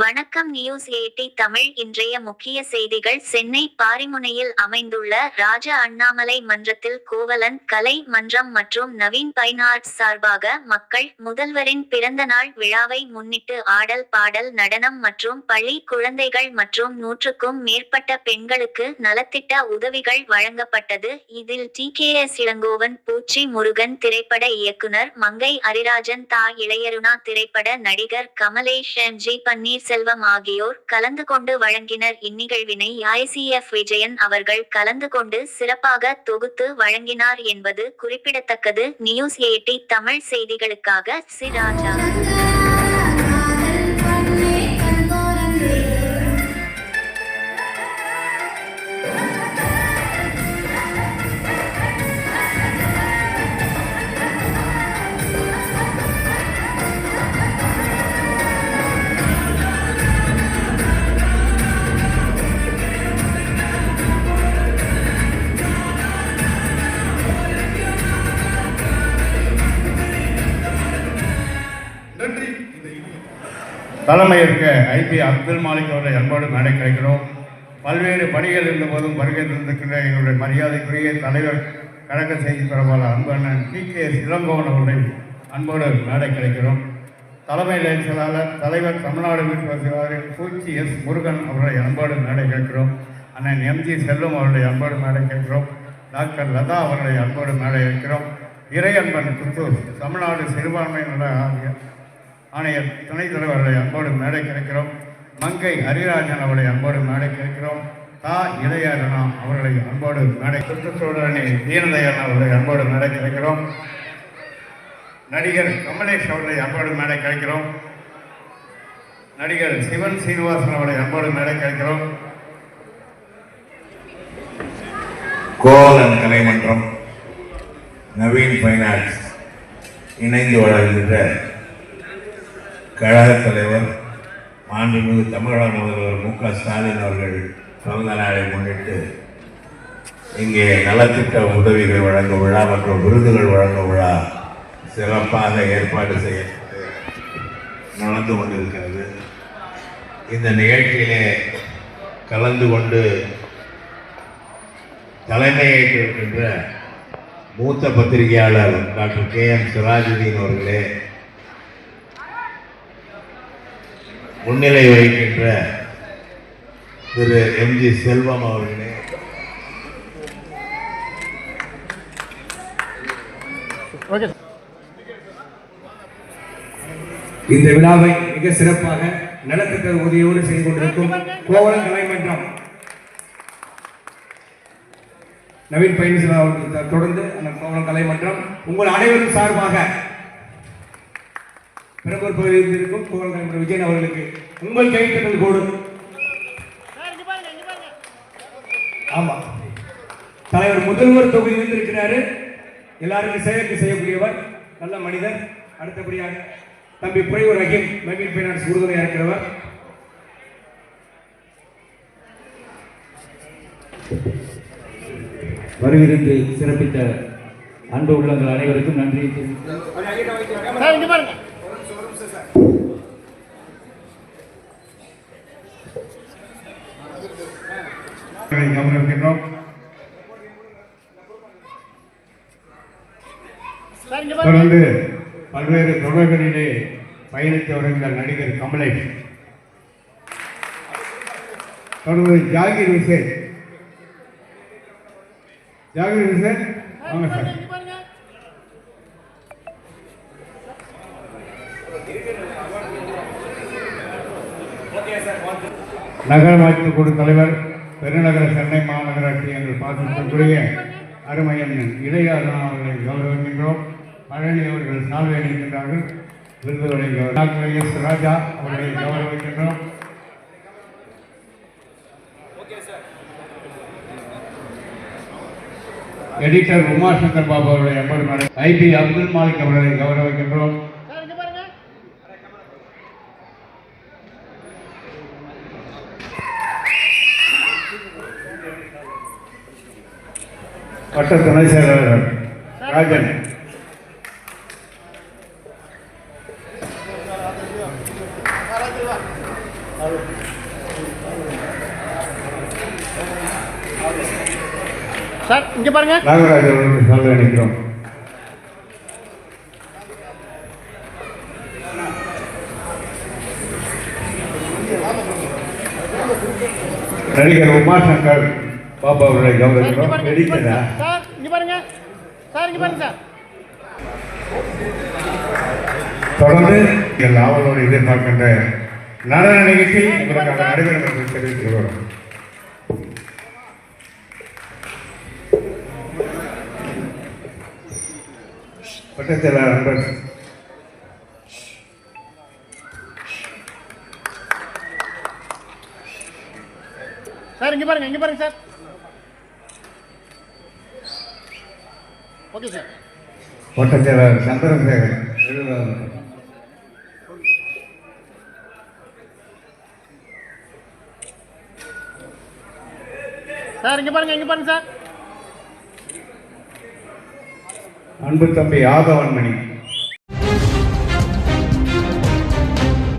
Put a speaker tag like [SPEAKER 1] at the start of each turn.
[SPEAKER 1] வணக்கம் news eighty Tamil. இன்றைய முக்கிய செய்திகள். சென்னை பாரிமுனையில் அமைந்துள்ள ராஜ அண்ணாமலை மன்றத்தில் கோவலன் கலை மன்றம் மற்றும் நவீன் பைன் ஆர்ட்ஸ் சார்பாக மக்கள் முதல்வரின் பிறந்தநாள் விழாவை முன்னிட்டு ஆடல் பாடல் நடனம் மற்றும் பள்ளி குழந்தைகள் மற்றும் நூற்றுக்கும் மேற்பட்ட பெண்களுக்கு நலத்திட்ட உதவிகள் வழங்கப்பட்டது. இதில் டி. கே. எஸ். இளங்கோவன் பூச்சி முருகன் திரைப்பட இயக்குனர் மங்கை அரிராஜன் தா. இளையருணா திரைப்பட நடிகர் கமலேஷ் எம். ஜி. செல்வம் ஆகியோர் கலந்து கொண்டு வழங்கினர். இந்நிகழ்வினை ஐசிஎஃப் விஜயன் அவர்கள் கலந்து கொண்டு சிறப்பாக தொகுத்து வழங்கினார் என்பது குறிப்பிடத்தக்கது. நியூஸ் எயிட்டி தமிழ் செய்திகளுக்காக சி ராஜா.
[SPEAKER 2] தலைமையேற்க ஐபி அப்துல் மாலிக் அவர்களை அன்போடு மேடை கிடைக்கிறோம். பல்வேறு பணிகள் இருந்தபோதும் வருகை தந்திருக்கின்ற எங்களுடைய மரியாதைக்குரிய தலைவர் கழக செய்தி தொடர்பாளர் அன்பண்ணன் டி கே. சிலங்கோவன் அவர்களை அன்போடு மேடை கிடைக்கிறோம். தலைமை செயலாளர் தலைவர் தமிழ்நாடு வீட்டு வசதியாளர் பூச்சி எஸ் முருகன் அவர்களை அன்போடு மேடை கேட்கிறோம். அண்ணன் எம்ஜி செல்வம் அவர்களை அன்போடு மேடை கேட்கிறோம். டாக்டர் லதா அவர்களை அன்போடு மேடை வைக்கிறோம் இறையன்பன் புத்தூர் தமிழ்நாடு சிறுபான்மையினர் ஆணையர் துணைத் தலைவர்களை அன்போடு மேடை கிடைக்கிறோம் மங்கை ஹரிராஜன் அவர்களை அன்போடு மேடை கிடைக்கிறோம் தா இளையரணா அவர்களை அன்போடு மேடை சுற்றுச்சூழலி தீனதயாளன் அவர்களை அன்போடு மேடை கிடைக்கிறோம் நடிகர் கமலேஷ் அவர்களை அன்போடு மேடை கிடைக்கிறோம் நடிகர் சிவன் சீனிவாசன் அவர்களை அன்போடு மேடை கிடைக்கிறோம்
[SPEAKER 3] கோவலன் கலைமன்றம் நவீன் ஃபைனான்ஸ் இணைந்து வழங்குகின்ற கழகத் தலைவர் மாண்புமிகு தமிழக முதல்வர் மு க. ஸ்டாலின் அவர்கள் பிறந்த நாளை முன்னிட்டு இங்கே நலத்திட்ட உதவிகள் வழங்கும் விழா மற்றும் விருதுகள் வழங்கும் விழா சிறப்பாக ஏற்பாடு செய்யப்பட்டு நடந்து கொண்டிருக்கிறது. இந்த நிகழ்ச்சியிலே கலந்து கொண்டு தலைமையேற்றிருக்கின்ற மூத்த பத்திரிகையாளர் டாக்டர் கே எம் சிராஜுதீன் அவர்களே முன்னிலை வகிக்கின்ற திரு எம்ஜி செல்வம் அவர்களே.
[SPEAKER 4] இந்த விழாவை மிக சிறப்பாக நலத்திட்ட உதவியோடு செய்து கொண்டிருக்கும் கோவலம் கலைமன்றம். நவீன் பையன்சிலா அவர்கள் தொடர்ந்து அந்த கோவலம் கலைமன்றம் உங்கள் அனைவரும் சார்பாக பிரபர் பகுதியில் இருக்கும் கலைமன்றம் விஜயன் அவர்களுக்கு உங்கள் கைத்தட்டல் கூடு ஆமா. தலைவர் முதல்வர் தொகுதியில் இருக்கிறாரு எல்லாருக்கும் செயலுக்கு செய்யக்கூடியவர் நல்ல மனிதர். அடுத்தபடியாக தம்பி புரையூர் ரஹீம் நவீன் பைனான்ஸ் உறுதுணையாக இருக்கிறவர்.
[SPEAKER 5] வருகிறது சிறப்பித்த அன்பு உள்ளங்கள் அனைவருக்கும் நன்றி தெரிவித்து
[SPEAKER 2] அவர்களை கௌரவிக்கின்றோம் தொடர்ந்து பல்வேறு தொடர்களிலே பயணித்து வருகின்ற நடிகர் கமலேஷ். தொடர்ந்து ஜாகிர் ஹுசேன். ஜாகிர் ஹுசேன் வாங்க சார். நகராட்சி குழு தலைவர் பெருநகர சென்னை மாநகராட்சி என்று பார்த்துக்கூடிய அருமையன் இளையாதான் அவர்களை கௌரவிக்கின்றோம். பழனி அவர்கள் சால்வை அளிக்கின்றார்கள் விருதுகளை டாக்டர் எஸ் ராஜா அவர்களை கௌரவிக்கின்றோம். எடிட்டர் உமாசங்கர் பாபு அவருடைய ஐபி அப்துல் மாலிக் அவர்களை கௌரவிக்கின்றோம். வட்ட துணை செயலாளர் ராஜன்.
[SPEAKER 6] சார் இங்க பாருங்க.
[SPEAKER 2] நாகராஜ் அவர்களுக்கு சொல்ல நினைக்கிறோம் நடிகர் உமாசங்கர் பாபா அவர்களை
[SPEAKER 6] பாருங்க
[SPEAKER 2] நடிக்கிறா
[SPEAKER 6] சார் இங்க பாருங்க. சார் இங்க பாருங்க சார்.
[SPEAKER 2] தொடர்ந்து எங்கள் ஆவலோடு எதிர்பார்க்கின்ற நடன நிகழ்ச்சி உங்களுக்காக நடைபெறும் என்று தெரிவித்துள்ளோம் பட்டச்செயலாளர் அன்பர்
[SPEAKER 6] சார் இங்க பாருங்க இங்க பாருங்க சார். ஓகே சார்
[SPEAKER 2] வட்டச்செயலாளர் சந்திரசேகர்.
[SPEAKER 6] சார் இங்க பாருங்க இங்க பாருங்க சார்.
[SPEAKER 2] அன்பு தம்பி ஆதவன் மணி